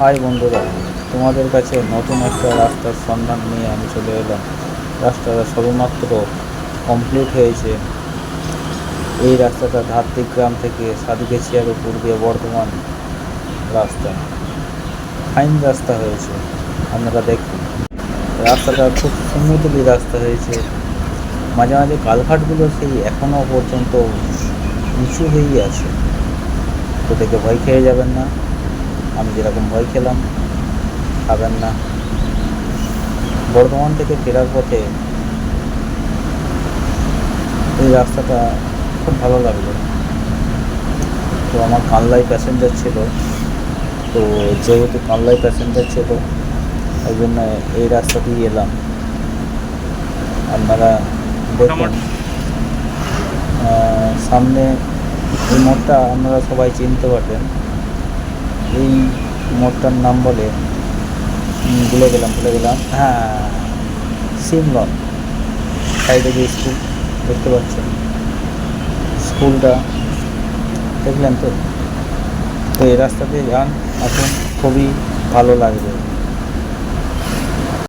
High বন্ধুরা, তোমাদের কাছে নতুন একটা রাস্তার সন্ধান নিয়ে আমি চলে এলাম। রাস্তাটা সবেমাত্র কমপ্লিট হয়েছে। এই রাস্তাটা ধাত্রিক গ্রাম থেকে সাতগেছিয়ার উপর দিয়ে বর্ধমান রাস্তা। ফাইন রাস্তা হয়েছে, আপনারা দেখুন। রাস্তাটা খুব স্মুথলি রাস্তা হয়েছে। মাঝে মাঝে কালঘাটগুলো সেই এখনও পর্যন্ত নিচু হয়েই আছে। তো দেখে ভয় খেয়ে যাবেন না। আমি যেরকম ভয় খেলাম খাবেন না। বর্ধমান থেকে ফেরার পথে এই রাস্তাটা খুব ভালো লাগল। তো আমার কানলাই প্যাসেঞ্জার ছিল। তো যেহেতু কানলাই প্যাসেঞ্জার ছিল ওই জন্য এই রাস্তা দিয়ে এলাম। আপনারা দেখুন সামনে এই মোড়টা আপনারা সবাই চিনতে পারবেন। মোড়টার নাম বলে ভুলে গেলাম ভুলে গেলাম। হ্যাঁ সিমলন সাইডে যে স্কুল, দেখতে পাচ্ছেন? স্কুলটা, দেখলেন তো? তো এই রাস্তা দিয়ে যান এখন খুবই ভালো লাগবে।